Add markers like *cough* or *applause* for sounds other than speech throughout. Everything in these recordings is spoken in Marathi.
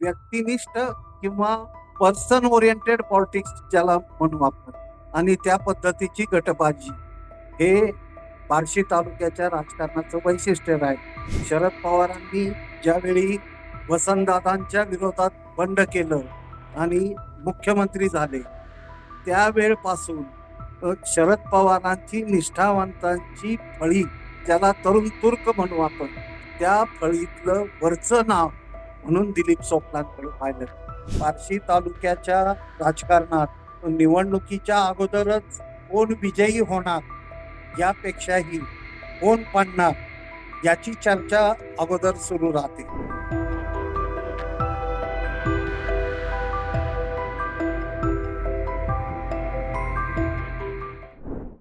व्यक्तिनिष्ठ किंवा पर्सन ओरिएंटेड पॉलिटिक्स ज्याला म्हणू आपण. आणि त्या पद्धतीची गटबाजी. हे बार्शी तालुक्याच्या राजकारणाचं वैशिष्ट्य आहे शरद पवारांनी ज्यावेळी वसंतदादांच्या विरोधात बंड केलं आणि मुख्यमंत्री झाले त्यावेळपासून शरद पवारांची निष्ठावंतांची फळी ज्याला तरुण तुर्क म्हणू आपण त्या फळीतलं वरचं नाव म्हणून दिलीप सोपलांकडे पाहिलं. बार्शी तालुक्याच्या राजकारणात निवडणुकीच्या अगोदरच कोण विजयी होणार यापेक्षाही कोण पडणार याची चर्चा अगोदर सुरू राहते.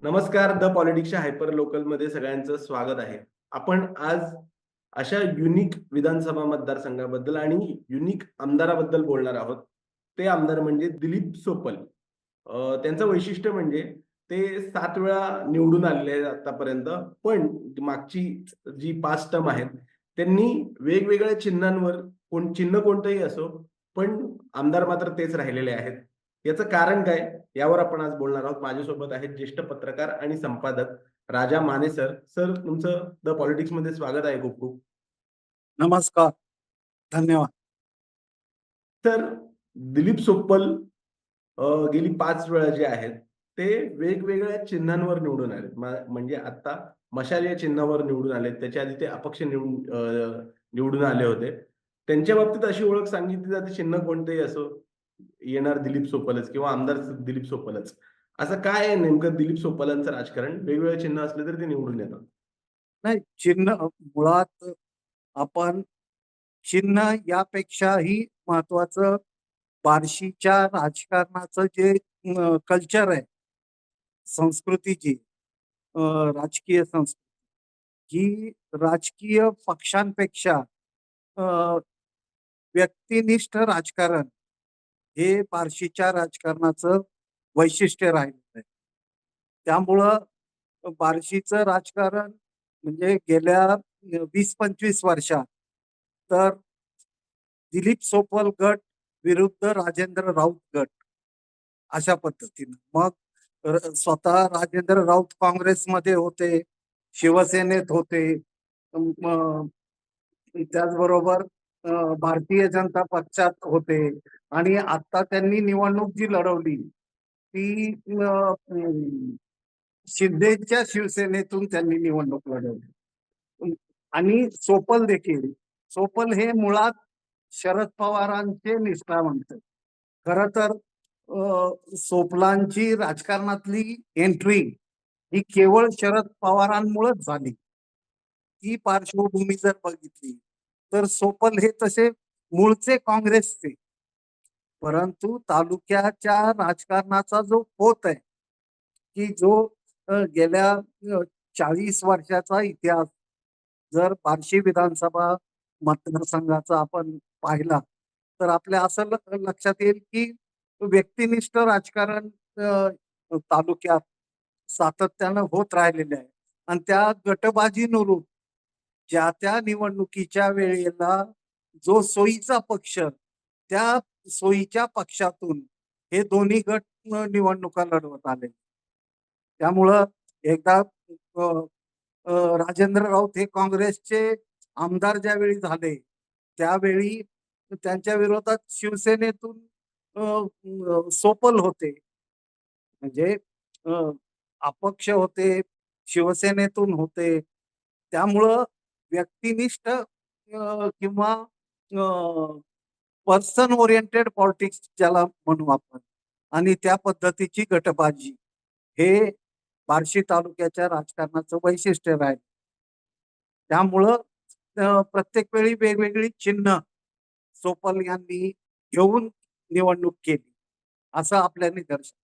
नमस्कार द पॉलिटिक्सच्या हायपर लोकलमध्ये सगळ्यांचं स्वागत आहे. आपण आज अशा युनिक विधानसभा मतदारसंघाबद्दल आणि युनिक आमदाराबद्दल बोलणार आहोत. ते आमदार म्हणजे दिलीप सोपल. त्यांचं वैशिष्ट्य म्हणजे ते सात वेळा निवडून आलेले आहेत आतापर्यंत पण मागची जी पाच टर्म आहेत त्यांनी वेगवेगळ्या चिन्हांवर कोण चिन्ह कोणतंही असो पण आमदार मात्र तेच राहिलेले आहेत. याचं कारण काय? यावर आपण आज बोलणार आहोत. माझ्यासोबत आहेत ज्येष्ठ पत्रकार आणि संपादक राजा माने सर. सर तुमचं द पॉलिटिक्समध्ये स्वागत आहे खूप खूप. नमस्कार. धन्यवाद. तर दिलीप सोप्पल गेली पाच वेळा जे आहेत ते वेगवेगळ्या चिन्हांवर निवडून आले म्हणजे आता मशाल या चिन्हावर निवडून आले त्याच्या आधी ते अपक्ष निवडून निवडून आले होते. त्यांच्या बाबतीत अशी ओळख सांगितली जाते चिन्ह कोणतेही असो येणार दिलीप सोपलच किंवा आमदार दिलीप सोपलच असं काय आहे नेमकं दिलीप सोपलांचं राजकारण? वेगवेगळे चिन्ह असले तरी ते निवडून येतात. नाही चिन्ह मुळात आपण चिन्ह यापेक्षाही महत्वाचं बार्शीच्या राजकारणाचं जे कल्चर आहे संस्कृती जी राजकीय संस्कृती ही राजकीय पक्षांपेक्षा व्यक्तिनिष्ठ राजकारण हे बार्शीच्या राजकारणाचं वैशिष्ट्य राहिलेलं आहे. त्यामुळं बार्शीचं राजकारण म्हणजे गेल्या वीस पंचवीस वर्षात तर दिलीप सोपल गट विरुद्ध राजेंद्र राऊत गट. अशा पद्धतीनं. मग स्वतः राजेंद्र राऊत काँग्रेसमध्ये होते शिवसेनेत होते. त्याचबरोबर भारतीय जनता पक्षात होते. आणि आता त्यांनी निवडणूक जी लढवली ती शिंदेच्या शिवसेनेतून त्यांनी निवडणूक लढवली. आणि सोपल देखील. सोपल हे मुळात शरद पवारांचे निष्ठावंत खर तर सोपलांची राजकारणातली एंट्री ही केवळ शरद पवारांमुळेच झाली. ती पार्श्वभूमी जर बघितली तर सोपल हे तसे मूळचे काँग्रेसचे. परंतु तालुक्याच्या राजकारणाचा जो पोत आहे की जो गेल्या चाळीस वर्षाचा इतिहास जर बार्शी विधानसभा मतदारसंघाचा आपण पाहिला तर आपल्या असं लक्षात येईल की व्यक्तिनिष्ठ राजकारण तालुक्यात सातत्यानं होत राहिलेले आहे. आणि त्या गटबाजीनुरूप ज्या त्या निवडणुकीच्या वेळेला जो सोयीचा पक्ष त्या सोयीच्या पक्षातून हे दोन्ही गट निवडणुका लढवत आले. त्यामुळं एकदा राजेंद्र राऊत हे काँग्रेसचे आमदार ज्यावेळी झाले त्यावेळी त्यांच्या विरोधात शिवसेनेतून सोपल होते. म्हणजे अपक्ष होते शिवसेनेतून होते. त्यामुळं व्यक्तिनिष्ठ अ, किंवा पर्सन ओरिएंटेड पॉलिटिक्स ज्याला म्हणू आपण आणि त्या पद्धतीची गटबाजी. हे बार्शी तालुक्याच्या राजकारणाचं वैशिष्ट्य राहील. त्यामुळं प्रत्येक वेळी वेगवेगळी चिन्ह सोपल यांनी घेऊन निवडणूक केली असं आपल्या निदर्शन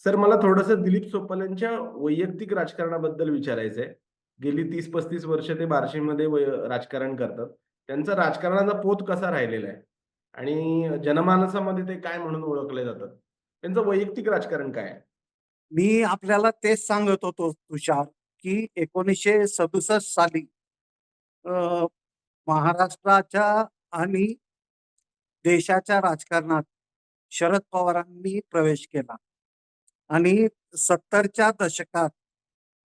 सर मला थोडस दिलीप सोपल यांच्या वैयक्तिक राजकारणाबद्दल विचारायचंय गेली तीस पस्तीस वर्ष ते बार्शीमध्ये वय- राजकारण करतात. त्यांचा राजकारणाचा पोत कसा राहिलेला आहे? आणि जनमानसामध्ये ते काय म्हणून ओळखले जातात? त्यांचं वैयक्तिक राजकारण काय आहे? मी आपल्याला तेच सांगत होतो तुषार की एकोणीसशे सदुसष्ट साली महाराष्ट्राच्या आणि देशाच्या राजकारणात शरद पवारांनी प्रवेश केला. आणि सत्तरच्या दशकात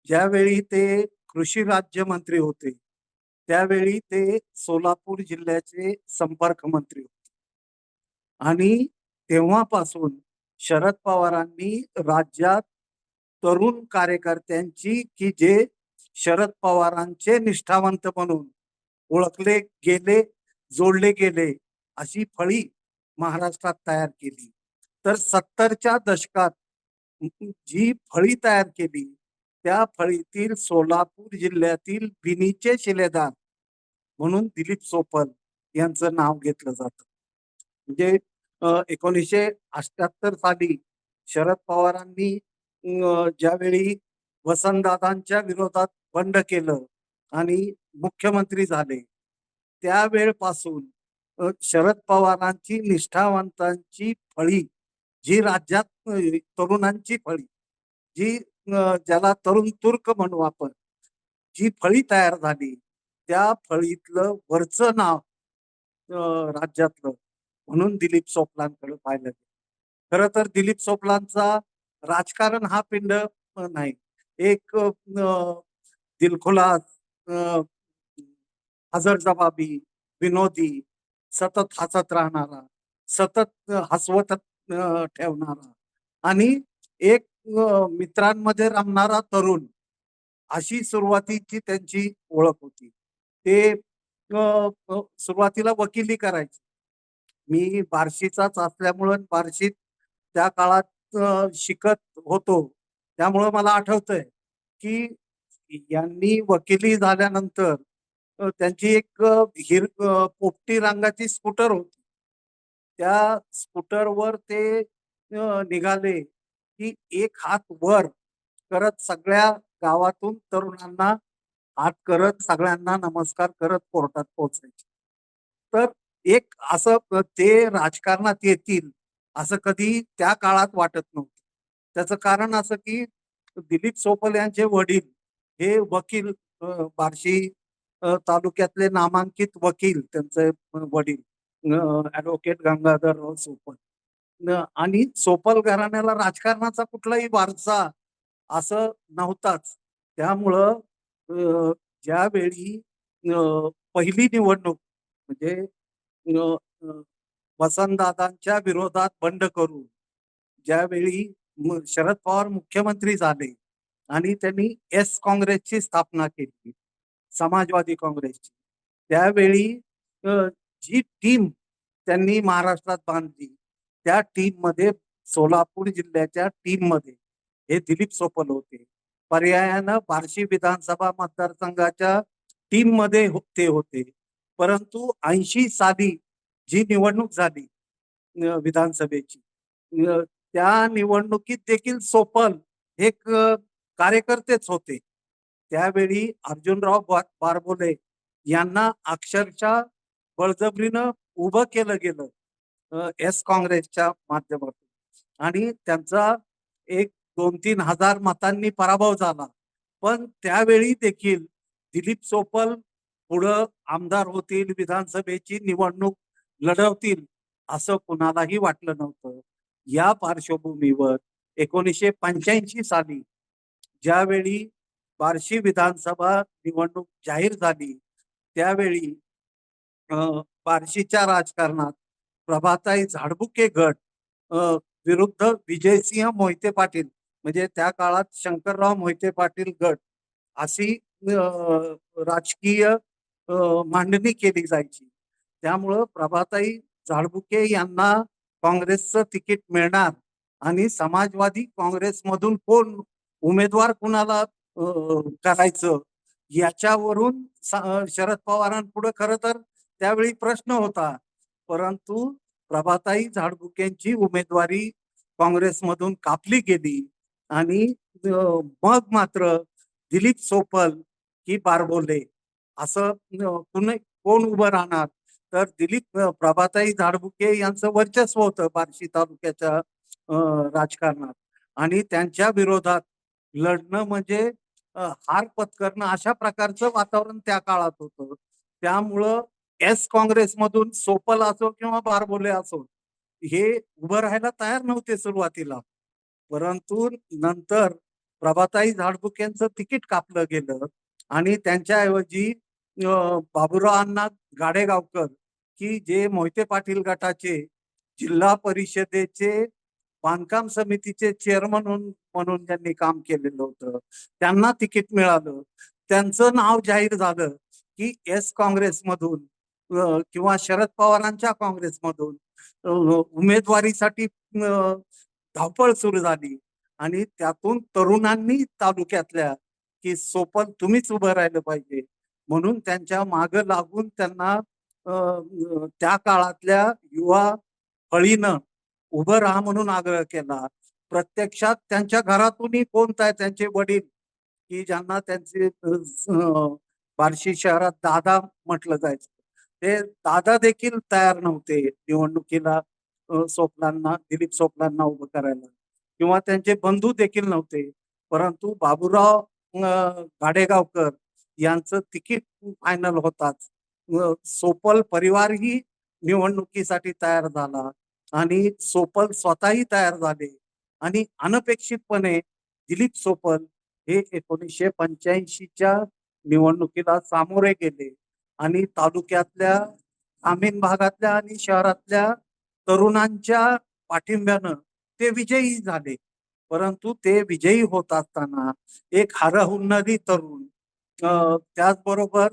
ज्यावेळी ते कृषी राज्यमंत्री होते त्यावेळी ते सोलापूर जिल्ह्याचे संपर्क मंत्री होते. आणि तेव्हापासून शरद पवारांनी राज्यात तरुण कार्यकर्त्यांची की जे शरद पवारांचे निष्ठावंत म्हणून ओळखले गेले जोडले गेले अशी फळी महाराष्ट्रात तयार केली. तर सत्तरच्या दशकात जी फळी तयार केली त्या फळीतील सोलापूर जिल्ह्यातील बिनीचे शिलेदार म्हणून दिलीप सोपल यांचं नाव घेतलं जातं. म्हणजे एकोणीसशे अष्ट्याहत्तर साली शरद पवारांनी ज्यावेळी वसंतदादांच्या विरोधात बंड केलं आणि मुख्यमंत्री झाले त्यावेळपासून शरद पवारांची निष्ठावंतांची फळी जी राज्यात तरुणांची फळी जी ज्याला तरुण तुर्क म्हणू आपण जी फळी तयार झाली त्या फळीतलं वरचं नाव राज्यातलं म्हणून दिलीप सोपलांकडे पाहिलं गेलं. खरं तर दिलीप सोपलांचा राजकारण हा पिंड नाही. एक दिलखुला दिलखुलास अ, हजरजबाबी विनोदी सतत हसत राहणारा सतत हसवत ठेवणारा आणि एक मित्रांमध्ये रमणारा तरुण अशी सुरुवातीची त्यांची ओळख होती. ते सुरुवातीला वकिली करायचे. मी बार्शीचाच असल्यामुळं बार्शीत त्या काळात शिकत होतो. त्यामुळं मला आठवतंय की यांनी वकिली झाल्यानंतर त्यांची एक हिर पोपटी रंगाची स्कूटर होती. त्या स्कूटरवर ते निघाले की एक हात वर करत सगळ्या गावातून तरुणांना हात करत सगळ्यांना नमस्कार करत कोर्टात पोहोचायचे. तर एक असं ते राजकारणात येतील असं कधी त्या काळात वाटत नव्हतं. त्याचं कारण असं की दिलीप सोपल यांचे वडील हे वकील बार्शी तालुक्यातले नामांकित वकील त्यांचे वडील ऍडव्होकेट गंगाधरराव सोपल. आणि सोपल घराण्याला राजकारणाचा कुठलाही वारसा असं नव्हताच. त्यामुळं ज्यावेळी पहिली निवडणूक म्हणजे वसंतदादांच्या विरोधात बंड करून ज्यावेळी शरद पवार मुख्यमंत्री झाले आणि त्यांनी एस काँग्रेसची स्थापना केली समाजवादी काँग्रेसची. त्यावेळी जी टीम त्यांनी महाराष्ट्रात बांधली त्या टीममध्ये सोलापूर जिल्ह्याच्या टीममध्ये हे दिलीप सोपल होते. पर्यायानं बार्शी विधानसभा मतदारसंघाच्या टीममध्ये हो, ते होते. परंतु ऐंशी साली जी निवडणूक झाली विधानसभेची त्या निवडणुकीत देखील सोपल हे कार्यकर्तेच होते. त्यावेळी अर्जुनराव बारबोले यांना अक्षरशः बळजबरीनं उभं केलं गेलं एस काँग्रेसच्या माध्यमातून. आणि त्यांचा एक दोन तीन हजार मतांनी पराभव झाला. पण त्यावेळी देखील दिलीप सोपल पुढं आमदार होतील विधानसभेची निवडणूक लढवतील असं कुणालाही वाटलं नव्हतं. या पार्श्वभूमीवर एकोणीसशे पंच्याऐंशी साली ज्यावेळी बार्शी विधानसभा निवडणूक जाहीर झाली त्यावेळी बार्शीच्या राजकारणात प्रभाताई झाडबुके गट विरुद्ध विजयसिंह मोहिते पाटील म्हणजे त्या काळात शंकरराव मोहिते पाटील गट अशी राजकीय मांडणी केली जायची. त्यामुळं प्रभाताई झाडबुके यांना काँग्रेसचं तिकीट मिळणार आणि समाजवादी काँग्रेसमधून कोण उमेदवार कुणाला करायचं याच्यावरून शरद पवारांपुढे खर तर त्यावेळी प्रश्न होता. परंतु प्रभाताई झाडबुकेंची उमेदवारी काँग्रेसमधून कापली गेली आणि मग मात्र दिलीप सोपल ही बारबोले असं कोण उभं राहणार? तर दिलीप प्रभाताई झाडबुके यांचं वर्चस्व होतं बार्शी तालुक्याच्या राजकारणात. आणि त्यांच्या विरोधात लढणं म्हणजे हार पत्करणं अशा प्रकारचं वातावरण त्या काळात होतं. त्यामुळं एस काँग्रेसमधून सोपल असो किंवा बारबोले असो हे उभं राहायला तयार नव्हते सुरुवातीला. परंतु नंतर प्रभाताई झाडबुक यांचं तिकीट कापलं गेलं आणि त्यांच्याऐवजी बाबुराव अण्णा गाडेगावकर की जे मोहिते पाटील गटाचे जिल्हा परिषदेचे बांधकाम समितीचे चेअरमन म्हणून त्यांनी काम केलेलं होतं. त्यांना तिकीट मिळालं. त्यांचं नाव जाहीर झालं की एस काँग्रेसमधून किंवा शरद पवारांच्या काँग्रेसमधून उमेदवारीसाठी धावपळ सुरू झाली. आणि त्यातून तरुणांनी तालुक्यातल्या की सोपल तुम्हीच उभं राहिलं पाहिजे. म्हणून त्यांच्या माग लागून त्यांना त्या काळातल्या युवा फळीनं उभं राहा म्हणून आग्रह केला. प्रत्यक्षात त्यांच्या घरातूनही कोणता आहे त्यांचे वडील? की ज्यांना त्यांचे बार्शी शहरात दादा म्हटलं जायचं. ते दादा देखील तयार नव्हते निवडणुकीला अं, सोपलांना दिलीप सोपलांना उभं करायला. किंवा त्यांचे बंधू देखील नव्हते. परंतु बाबूराव गाडेगावकर यांचं तिकीट फायनल होताच. सोपल परिवारही निवडणुकीसाठी तयार झाला आणि सोपल स्वतःही तयार झाले आणि अनपेक्षितपणे दिलीप सोपल हे एकोणीसशे पंच्याऐंशीच्या निवडणुकीला सामोरे गेले आणि तालुक्यातल्या ग्रामीण भागातल्या आणि शहरातल्या तरुणांच्या पाठिंब्यानं ते विजयी झाले. परंतु ते विजयी होत असताना एक हरहुन्नरी तरुण त्याचबरोबर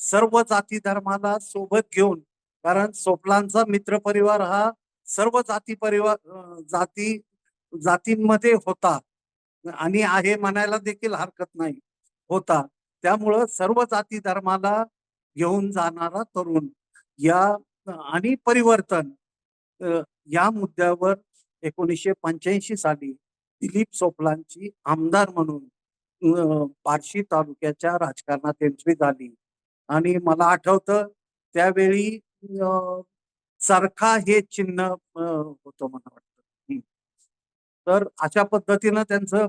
सर्व जाती धर्माला सोबत घेऊन कारण सोपलांचा मित्रपरिवार हा सर्व जाती परिवार जाती जातींमध्ये होता. आणि आहे म्हणायला देखील हरकत नाही होता. त्यामुळं सर्व जाती धर्माला घेऊन जाणारा तरुण या आणि परिवर्तन या मुद्द्यावर एकोणीसशे पंच्याऐंशी साली दिलीप सोपलांची आमदार म्हणून बार्शी तालुक्याच्या राजकारणात एंट्री झाली. आणि मला आठवतं त्यावेळी चरखा हे चिन्ह होतं मला वाटतं. तर अशा पद्धतीनं त्यांचं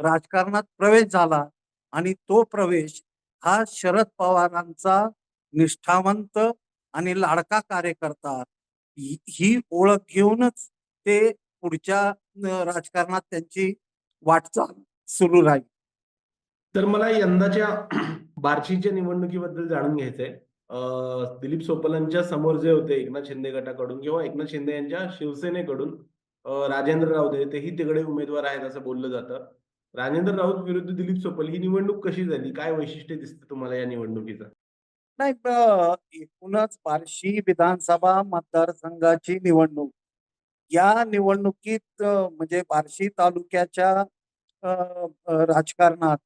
राजकारणात प्रवेश झाला. आणि तो प्रवेश हा शरद पवारांचा निष्ठावंत आणि लाडका कार्यकर्ता ही ओळख घेऊनच ते पुढच्या राजकारणात त्यांची वाटचाल सुरू राहील. तर मला यंदाच्या *clears throat* बार्शीच्या निवडणुकीबद्दल जाणून घ्यायचंय. दिलीप सोपलांच्या समोर जे होते एकनाथ शिंदे गटाकडून किंवा एकनाथ शिंदे यांच्या शिवसेनेकडून राजेंद्र राऊत तेही तिकडे उमेदवार आहेत असं बोललं जातं. राजेंद्र राऊत विरुद्ध दिलीप सोपल ही निवडणूक कशी झाली? काय वैशिष्ट्य दिसतं तुम्हाला या निवडणुकीचं? नाही एकूणच बार्शी विधानसभा मतदारसंघाची निवडणूक. या निवडणुकीत म्हणजे बार्शी तालुक्याच्या राजकारणात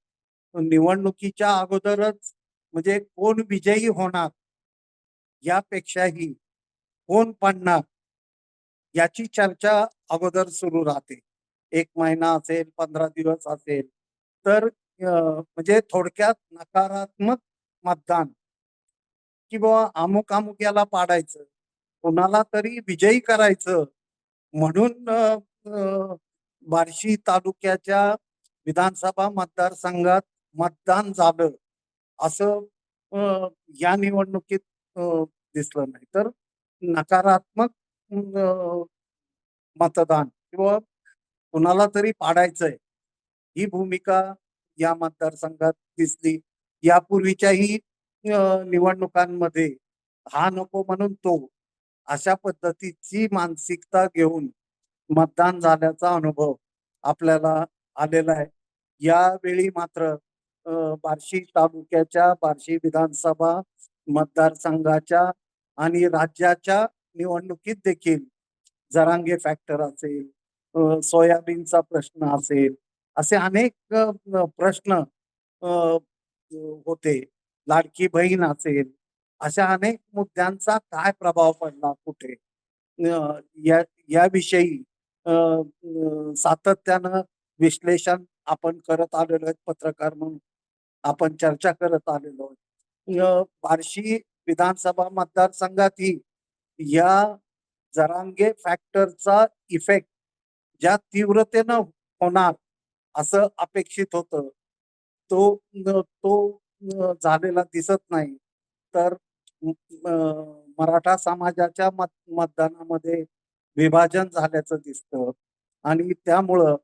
निवडणुकीच्या अगोदरच म्हणजे कोण विजयी होणार यापेक्षाही कोण पडणार याची चर्चा अगोदर सुरू राहते. एक महिना असेल पंधरा दिवस असेल तर म्हणजे थोडक्यात नकारात्मक मतदान की बाबा अमुक अमुक याला पाडायचं कोणाला तरी विजयी करायचं म्हणून बार्शी तालुक्याच्या विधानसभा मतदारसंघात मतदान झालं. असं या निवडणुकीत दिसलं नाही. तर नकारात्मक मतदान किंवा कुणाला तरी पाडायचंय ही भूमिका या मतदारसंघात दिसली. यापूर्वीच्याही निवडणुकांमध्ये हा नको म्हणून तो अशा पद्धतीची मानसिकता घेऊन मतदान झाल्याचा अनुभव आपल्याला आलेला आहे. यावेळी मात्र बार्शी तालुक्याच्या बार्शी विधानसभा मतदारसंघाच्या आणि राज्याच्या निवडणुकीत देखील जरांगे फॅक्टर असेल सोयाबीनचा प्रश्न असेल असे अनेक प्रश्न होते. लाडकी बहीण असेल अशा अनेक मुद्द्यांचा काय प्रभाव पडला कुठे? या याविषयी सातत्यानं विश्लेषण आपण करत आलेलो आहेत पत्रकार म्हणून. आपण चर्चा करत आलेलो बार्शी विधानसभा मतदारसंघातही या जरांगे फॅक्टरचा इफेक्ट ज्या तीव्रतेनं होणार असं अपेक्षित होतं तो तो झालेला दिसत नाही. तर मराठा समाजाच्या मत मतदानामध्ये विभाजन झाल्याचं दिसतं. आणि त्यामुळं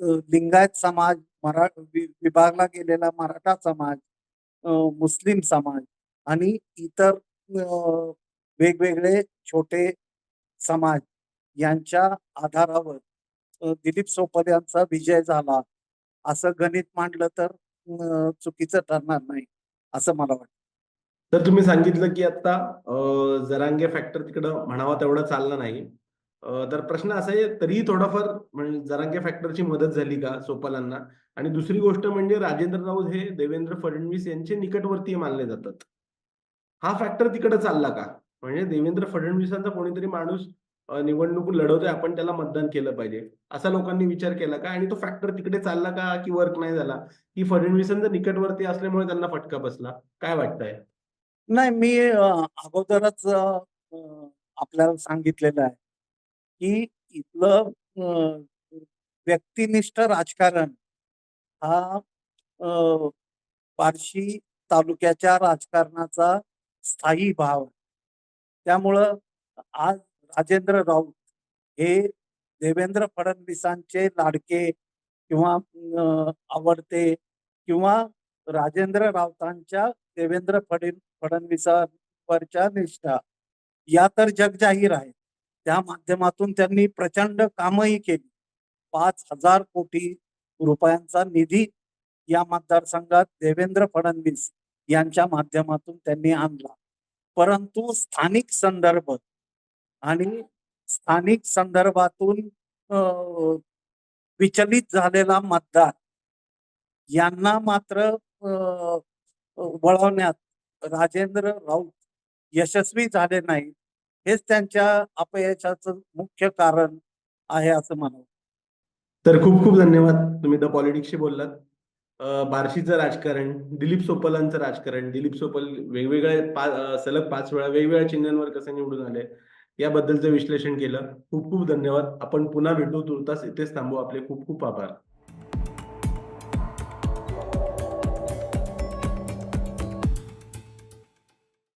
लिंगायत समाज मरा विभागला गेलेला मराठा समाज मुस्लिम समाज आणि इतर वेगवेगळे छोटे समाज यांच्या आधारावर दिलीप सोपल यांचा विजय झाला. असं गणित मांडलं तर चुकीचं ठरणार नाही असं मला वाटतं. तर तुम्ही सांगितलं की आता जरांगे फॅक्टर तिकडं म्हणावा तेवढं चाललं नाही. तर प्रश्न असा आहे तरीही थोडाफार म्हणजे जरांगे फॅक्टरची मदत झाली का सोपालांना आणि दुसरी गोष्ट म्हणजे राजेंद्र राऊत हे देवेंद्र फडणवीस यांचे निकटवर्तीय मानले जातात. हा फॅक्टर तिकडे चालला का? म्हणजे देवेंद्र फडणवीसांचा कोणीतरी माणूस निवडणूक लढवतोय आपण त्याला मतदान केलं पाहिजे. असा लोकांनी विचार केला का? आणि तो फॅक्टर तिकडे चालला का? की वर्क नाही झाला? की फडणवीसांचा निकटवर्ती असल्यामुळे त्यांना फटका बसला? काय वाटतंय? नाही मी अगोदरच आपल्याला सांगितलेलं आहे. की इथलं अं, व्यक्तिनिष्ठ राजकारण हा अं, बार्शी तालुक्याच्या राजकारणाचा स्थायी भाव त्यामुळं आज राजेंद्र राऊत हे देवेंद्र फडणवीसांचे लाडके किंवा आवडते किंवा राजेंद्र राऊतांच्या देवेंद्र फडणवीसांवरच्या निष्ठा या तर जगजाहीर आहेत. त्या माध्यमातून त्यांनी प्रचंड कामही केली. पाच हजार कोटी रुपयांचा निधी या मतदारसंघात देवेंद्र फडणवीस यांच्या माध्यमातून त्यांनी आणला. परंतु स्थानिक संदर्भ आणि स्थानिक संदर्भातून अं, विचलित झालेला मतदार यांना मात्र अं, वळवण्यात राजेंद्र राऊत यशस्वी झाले नाही हेच त्यांच्या अपयशाचं मुख्य कारण आहे असं मला तर खूप खूप धन्यवाद तुम्ही द पॉलिटिक्सशी बोललात. बार्शीचं राजकारण दिलीप सोपलांचं राजकारण दिलीप सोपल वेगवेगळ्या पाच सलग पाच वेळा वेगवेगळ्या चिन्हांवर कसे निवडून आले याबद्दलचं विश्लेषण केलं. खूप खूप धन्यवाद. आपण पुन्हा भेटू तुर्तास इथेच थांबू. आपले खूप खूप आभार.